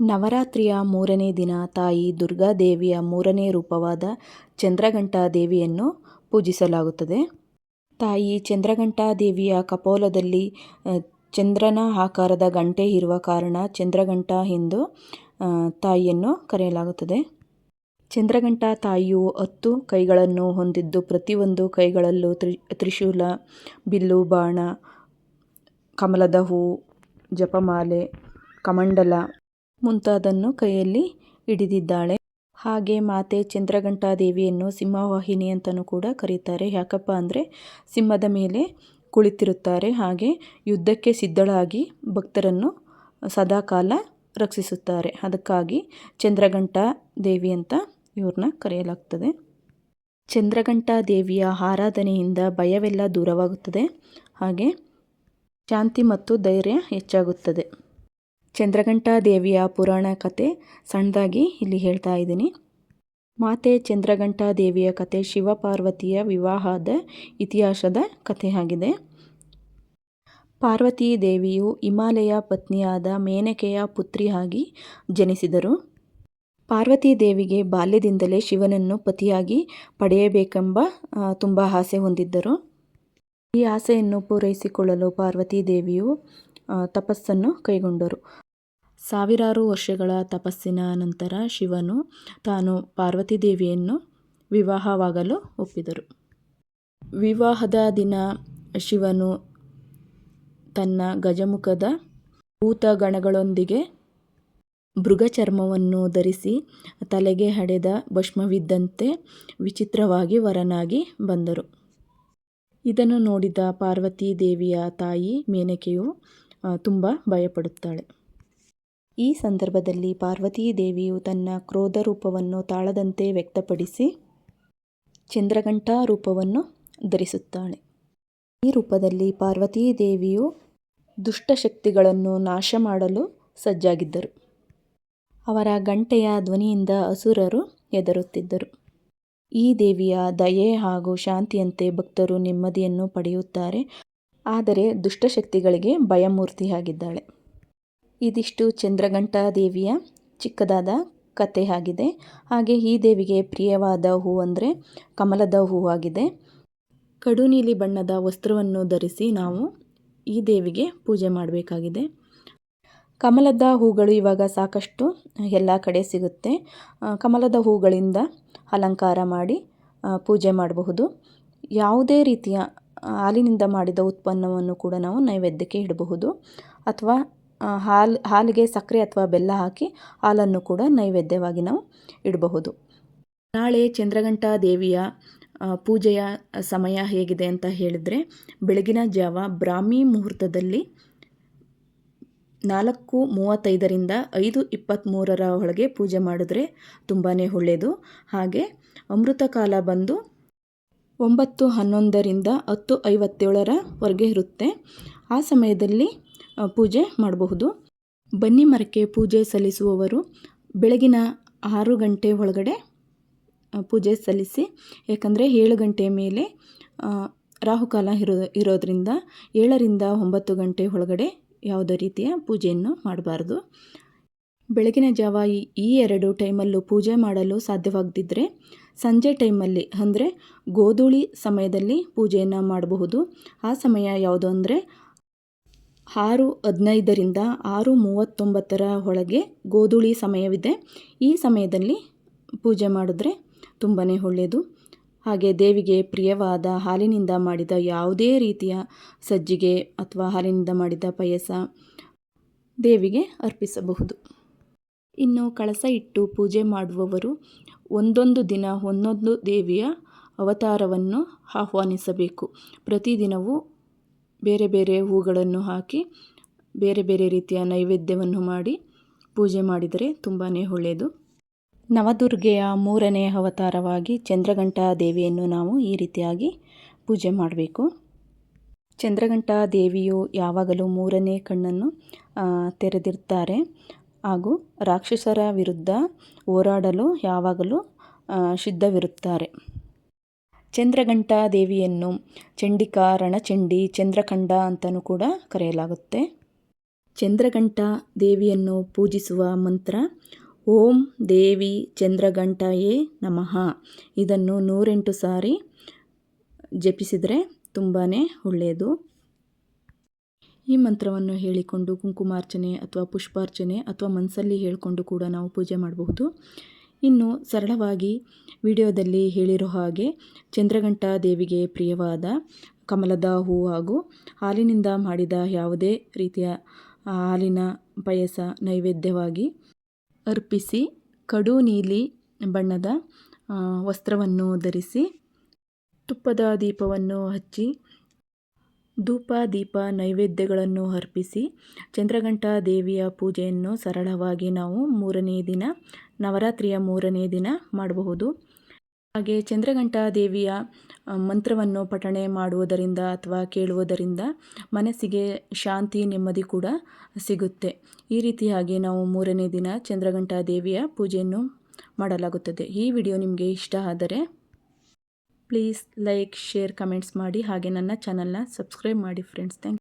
ನವರಾತ್ರಿಯ ಮೂರನೇ ದಿನ ತಾಯಿ ದುರ್ಗಾದೇವಿಯ ಮೂರನೇ ರೂಪವಾದ ಚಂದ್ರಘಂಟಾ ದೇವಿಯನ್ನು ಪೂಜಿಸಲಾಗುತ್ತದೆ. ತಾಯಿ ಚಂದ್ರಘಂಟಾ ದೇವಿಯ ಕಪೋಲದಲ್ಲಿ ಚಂದ್ರನ ಆಕಾರದ ಗಂಟೆ ಇರುವ ಕಾರಣ ಚಂದ್ರಘಂಟಾ ಎಂದು ತಾಯಿಯನ್ನು ಕರೆಯಲಾಗುತ್ತದೆ. ಚಂದ್ರಘಂಟಾ ತಾಯಿಯು ಹತ್ತು ಕೈಗಳನ್ನು ಹೊಂದಿದ್ದು ಪ್ರತಿಯೊಂದು ಕೈಗಳಲ್ಲೂ ತ್ರಿ, ತ್ರಿಶೂಲ, ಬಿಲ್ಲು, ಬಾಣ, ಕಮಲದ ಹೂ, ಜಪಮಾಲೆ, ಕಮಂಡಲ ಮುಂತಾದನ್ನು ಕೈಯಲ್ಲಿ ಹಿಡಿದಿದ್ದಾಳೆ. ಹಾಗೆ ಮಾತೆ ಚಂದ್ರಘಂಟಾದೇವಿಯನ್ನು ಸಿಂಹವಾಹಿನಿ ಅಂತಲೂ ಕೂಡ ಕರೀತಾರೆ. ಯಾಕಪ್ಪ ಅಂದರೆ ಸಿಂಹದ ಮೇಲೆ ಕುಳಿತಿರುತ್ತಾರೆ. ಹಾಗೆ ಯುದ್ಧಕ್ಕೆ ಸಿದ್ಧಳಾಗಿ ಭಕ್ತರನ್ನು ಸದಾಕಾಲ ರಕ್ಷಿಸುತ್ತಾರೆ. ಅದಕ್ಕಾಗಿ ಚಂದ್ರಘಂಟಾ ದೇವಿ ಅಂತ ಇವ್ರನ್ನ ಕರೆಯಲಾಗ್ತದೆ. ಚಂದ್ರಘಂಟಾ ದೇವಿಯ ಆರಾಧನೆಯಿಂದ ಭಯವೆಲ್ಲ ದೂರವಾಗುತ್ತದೆ. ಹಾಗೆ ಶಾಂತಿ ಮತ್ತು ಧೈರ್ಯ ಹೆಚ್ಚಾಗುತ್ತದೆ. ಚಂದ್ರಘಂಟಾ ದೇವಿಯ ಪುರಾಣ ಕತೆ ಸಣ್ಣದಾಗಿ ಇಲ್ಲಿ ಹೇಳ್ತಾ ಇದ್ದೀನಿ. ಮಾತೆ ಚಂದ್ರಘಂಟಾ ದೇವಿಯ ಕತೆ ಶಿವಪಾರ್ವತಿಯ ವಿವಾಹದ ಇತಿಹಾಸದ ಕಥೆಯಾಗಿದೆ ಪಾರ್ವತಿ ದೇವಿಯು ಹಿಮಾಲಯ ಪತ್ನಿಯಾದ ಮೇನಕೆಯ ಪುತ್ರಿಯಾಗಿ ಜನಿಸಿದರು. ಪಾರ್ವತಿ ದೇವಿಗೆ ಬಾಲ್ಯದಿಂದಲೇ ಶಿವನನ್ನು ಪತಿಯಾಗಿ ಪಡೆಯಬೇಕೆಂಬ ತುಂಬ ಆಸೆ ಹೊಂದಿದ್ದರು. ಈ ಆಸೆಯನ್ನು ಪೂರೈಸಿಕೊಳ್ಳಲು ಪಾರ್ವತಿ ದೇವಿಯು ತಪಸ್ಸನ್ನು ಕೈಗೊಂಡರು. ಸಾವಿರಾರು ವರ್ಷಗಳ ತಪಸ್ಸಿನ ನಂತರ ಶಿವನು ತಾನು ಪಾರ್ವತಿ ದೇವಿಯನ್ನು ವಿವಾಹವಾಗಲು ಒಪ್ಪಿದರು. ವಿವಾಹದ ದಿನ ಶಿವನು ತನ್ನ ಗಜಮುಖದ ಭೂತಗಣಗಳೊಂದಿಗೆ ಚರ್ಮವನ್ನು ಧರಿಸಿ ತಲೆಗೆ ಹಡೆದ ಭಸ್ಮವಿದ್ದಂತೆ ವಿಚಿತ್ರವಾಗಿ ವರನಾಗಿ ಬಂದರು. ಇದನ್ನು ನೋಡಿದ ಪಾರ್ವತಿ ದೇವಿಯ ತಾಯಿ ಮೇನಕೆಯು ತುಂಬ ಭಯಪಡುತ್ತಾಳೆ. ಈ ಸಂದರ್ಭದಲ್ಲಿ ಪಾರ್ವತೀ ದೇವಿಯು ತನ್ನ ಕ್ರೋಧ ರೂಪವನ್ನು ತಾಳದಂತೆ ವ್ಯಕ್ತಪಡಿಸಿ ಚಂದ್ರಘಂಟಾ ರೂಪವನ್ನು ಧರಿಸುತ್ತಾಳೆ. ಈ ರೂಪದಲ್ಲಿ ಪಾರ್ವತೀ ದೇವಿಯು ದುಷ್ಟಶಕ್ತಿಗಳನ್ನು ನಾಶ ಮಾಡಲು ಸಜ್ಜಾಗಿದ್ದರು. ಅವರ ಗಂಟೆಯ ಧ್ವನಿಯಿಂದ ಅಸುರರು ಹೆದರುತ್ತಿದ್ದರು. ಈ ದೇವಿಯ ದಯೆ ಹಾಗೂ ಶಾಂತಿಯಂತೆ ಭಕ್ತರು ನೆಮ್ಮದಿಯನ್ನು ಪಡೆಯುತ್ತಾರೆ, ಆದರೆ ದುಷ್ಟಶಕ್ತಿಗಳಿಗೆ ಭಯಮೂರ್ತಿಯಾಗಿದ್ದಾಳೆ. ಇದಿಷ್ಟು ಚಂದ್ರಘಂಟಾ ದೇವಿಯ ಚಿಕ್ಕದಾದ ಕತೆ ಆಗಿದೆ ಹಾಗೆ ಈ ದೇವಿಗೆ ಪ್ರಿಯವಾದ ಹೂ ಅಂದರೆ ಕಮಲದ ಹೂವಾಗಿದೆ ಕಡು ನೀಲಿ ಬಣ್ಣದ ವಸ್ತ್ರವನ್ನು ಧರಿಸಿ ನಾವು ಈ ದೇವಿಗೆ ಪೂಜೆ ಮಾಡಬೇಕಾಗಿದೆ. ಕಮಲದ ಹೂಗಳು ಇವಾಗ ಸಾಕಷ್ಟು ಎಲ್ಲ ಕಡೆ ಸಿಗುತ್ತೆ. ಕಮಲದ ಹೂಗಳಿಂದ ಅಲಂಕಾರ ಮಾಡಿ ಪೂಜೆ ಮಾಡಬಹುದು. ಯಾವುದೇ ರೀತಿಯ ಹಾಲಿನಿಂದ ಮಾಡಿದ ಉತ್ಪನ್ನವನ್ನು ಕೂಡ ನಾವು ನೈವೇದ್ಯಕ್ಕೆ ಇಡಬಹುದು. ಅಥವಾ ಹಾಲು, ಹಾಲಿಗೆ ಸಕ್ಕರೆ ಅಥವಾ ಬೆಲ್ಲ ಹಾಕಿ ಹಾಲನ್ನು ಕೂಡ ನೈವೇದ್ಯವಾಗಿ ನಾವು ಇಡಬಹುದು. ನಾಳೆ ಚಂದ್ರಘಂಟಾ ದೇವಿಯ ಪೂಜೆಯ ಸಮಯ ಹೇಗಿದೆ ಅಂತ ಹೇಳಿದರೆ ಬೆಳಗಿನ ಜಾವ ಬ್ರಾಹ್ಮಿ ಮುಹೂರ್ತದಲ್ಲಿ ನಾಲ್ಕು ಮೂವತ್ತೈದರಿಂದ ಐದು ಇಪ್ಪತ್ತ್ಮೂರರ ಒಳಗೆ ಪೂಜೆ ಮಾಡಿದ್ರೆ ತುಂಬಾ ಒಳ್ಳೆಯದು. ಹಾಗೆ ಅಮೃತ ಕಾಲ ಬಂದು ಒಂಬತ್ತು ಹನ್ನೊಂದರಿಂದ ಹತ್ತು ಐವತ್ತೇಳರವರೆಗೆ ಇರುತ್ತೆ. ಆ ಸಮಯದಲ್ಲಿ ಪೂಜೆ ಮಾಡಬಹುದು. ಬನ್ನಿ ಮರಕ್ಕೆ ಪೂಜೆ ಸಲ್ಲಿಸುವವರು ಬೆಳಗಿನ ಆರು ಗಂಟೆ ಒಳಗಡೆ ಪೂಜೆ ಸಲ್ಲಿಸಿ ಯಾಕಂದರೆ ಏಳು ಗಂಟೆ ಮೇಲೆ ರಾಹುಕಾಲ ಇರೋ, ಇರೋದರಿಂದ ಏಳರಿಂದ ಒಂಬತ್ತು ಗಂಟೆ ಒಳಗಡೆ ಯಾವುದೇ ರೀತಿಯ ಪೂಜೆಯನ್ನು ಮಾಡಬಾರ್ದು. ಬೆಳಗಿನ ಜಾವ ಈ ಎರಡು ಟೈಮಲ್ಲೂ ಪೂಜೆ ಮಾಡಲು ಸಾಧ್ಯವಾಗದಿದ್ದರೆ ಸಂಜೆ ಟೈಮಲ್ಲಿ, ಅಂದರೆ ಗೋಧೂಳಿ ಸಮಯದಲ್ಲಿ ಪೂಜೆಯನ್ನು ಮಾಡಬಹುದು. ಆ ಸಮಯ ಯಾವುದು ಅಂದರೆ ಆರು ಹದಿನೈದರಿಂದ ಆರು ಮೂವತ್ತೊಂಬತ್ತರ ಒಳಗೆ ಗೋಧೂಳಿ ಸಮಯವಿದೆ. ಈ ಸಮಯದಲ್ಲಿ ಪೂಜೆ ಮಾಡಿದ್ರೆ ತುಂಬಾ ಒಳ್ಳೆಯದು. ಹಾಗೆ ದೇವಿಗೆ ಪ್ರಿಯವಾದ ಹಾಲಿನಿಂದ ಮಾಡಿದ ಯಾವುದೇ ರೀತಿಯ ಸಜ್ಜಿಗೆ ಅಥವಾ ಹಾಲಿನಿಂದ ಮಾಡಿದ ಪಾಯಸ ದೇವಿಗೆ ಅರ್ಪಿಸಬಹುದು. ಇನ್ನು ಕಳಸ ಇಟ್ಟು ಪೂಜೆ ಮಾಡುವವರು ಒಂದೊಂದು ದಿನ ಒಂದೊಂದು ದೇವಿಯ ಅವತಾರವನ್ನು ಆಹ್ವಾನಿಸಬೇಕು. ಪ್ರತಿದಿನವೂ ಬೇರೆ ಬೇರೆ ಹೂಗಳನ್ನು ಹಾಕಿ ಬೇರೆ ಬೇರೆ ರೀತಿಯ ನೈವೇದ್ಯವನ್ನು ಮಾಡಿ ಪೂಜೆ ಮಾಡಿದರೆ ತುಂಬಾ ಒಳ್ಳೆಯದು. ನವದುರ್ಗೆಯ ಮೂರನೇ ಅವತಾರವಾಗಿ ಚಂದ್ರಘಂಟಾ ದೇವಿಯನ್ನು ನಾವು ಈ ರೀತಿಯಾಗಿ ಪೂಜೆ ಮಾಡಬೇಕು. ಚಂದ್ರಘಂಟಾ ದೇವಿಯು ಯಾವಾಗಲೂ ಮೂರನೇ ಕಣ್ಣನ್ನು ತೆರೆದಿರ್ತಾರೆ ಹಾಗೂ ರಾಕ್ಷಸರ ವಿರುದ್ಧ ಹೋರಾಡಲು ಯಾವಾಗಲೂ ಸಿದ್ಧವಿರುತ್ತಾರೆ. ಚಂದ್ರಘಂಟಾ ದೇವಿಯನ್ನು ಚಂಡಿಕಾ, ರಣಚಂಡಿ, ಚಂದ್ರಖಂಡ ಅಂತಲೂ ಕೂಡ ಕರೆಯಲಾಗುತ್ತೆ. ಚಂದ್ರಘಂಟಾ ದೇವಿಯನ್ನು ಪೂಜಿಸುವ ಮಂತ್ರ, ಓಂ ದೇವಿ ಚಂದ್ರಘಂಟಾಯೇ ನಮಃ. ಇದನ್ನು ನೂರೆಂಟು ಸಾರಿ ಜಪಿಸಿದರೆ ತುಂಬಾ ಒಳ್ಳೆಯದು. ಈ ಮಂತ್ರವನ್ನು ಹೇಳಿಕೊಂಡು ಕುಂಕುಮಾರ್ಚನೆ ಅಥವಾ ಪುಷ್ಪಾರ್ಚನೆ ಅಥವಾ ಮನಸ್ಸಲ್ಲಿ ಹೇಳಿಕೊಂಡು ಕೂಡ ನಾವು ಪೂಜೆ ಮಾಡಬಹುದು. ಇನ್ನು ಸರಳವಾಗಿ ವಿಡಿಯೋದಲ್ಲಿ ಹೇಳಿರೋ ಹಾಗೆ ಚಂದ್ರಘಂಟ ದೇವಿಗೆ ಪ್ರಿಯವಾದ ಕಮಲದ ಹೂ ಹಾಗೂ ಹಾಲಿನಿಂದ ಮಾಡಿದ ಯಾವುದೇ ರೀತಿಯ ಹಾಲಿನ ಪಾಯಸ ನೈವೇದ್ಯವಾಗಿ ಅರ್ಪಿಸಿ ಕಡು ನೀಲಿ ಬಣ್ಣದ ವಸ್ತ್ರವನ್ನು ಧರಿಸಿ ತುಪ್ಪದ ದೀಪವನ್ನು ಹಚ್ಚಿ ಧೂಪ, ದೀಪ, ನೈವೇದ್ಯಗಳನ್ನು ಅರ್ಪಿಸಿ ಚಂದ್ರಘಂಟ ದೇವಿಯ ಪೂಜೆಯನ್ನು ಸರಳವಾಗಿ ನಾವು ಮೂರನೇ ದಿನ ನವರಾತ್ರಿಯ ಮೂರನೇ ದಿನ ಮಾಡಬಹುದು. ಹಾಗೆ ಚಂದ್ರಘಂಟಾ ದೇವಿಯ ಮಂತ್ರವನ್ನು ಪಠಣೆ ಮಾಡುವುದರಿಂದ ಅಥವಾ ಕೇಳುವುದರಿಂದ ಮನಸ್ಸಿಗೆ ಶಾಂತಿ, ನೆಮ್ಮದಿ ಕೂಡ ಸಿಗುತ್ತೆ. ಈ ರೀತಿಯಾಗಿ ನಾವು ಮೂರನೇ ದಿನ ಚಂದ್ರಘಂಟಾ ದೇವಿಯ ಪೂಜೆಯನ್ನು ಮಾಡಲಾಗುತ್ತದೆ. ಈ ವಿಡಿಯೋ ನಿಮಗೆ ಇಷ್ಟ ಆದರೆ ಪ್ಲೀಸ್ ಲೈಕ್, ಶೇರ್, ಕಮೆಂಟ್ಸ್ ಮಾಡಿ. ಹಾಗೆ ನನ್ನ ಚಾನಲ್ನ ಸಬ್ಸ್ಕ್ರೈಬ್ ಮಾಡಿ ಫ್ರೆಂಡ್ಸ್. ಥ್ಯಾಂಕ್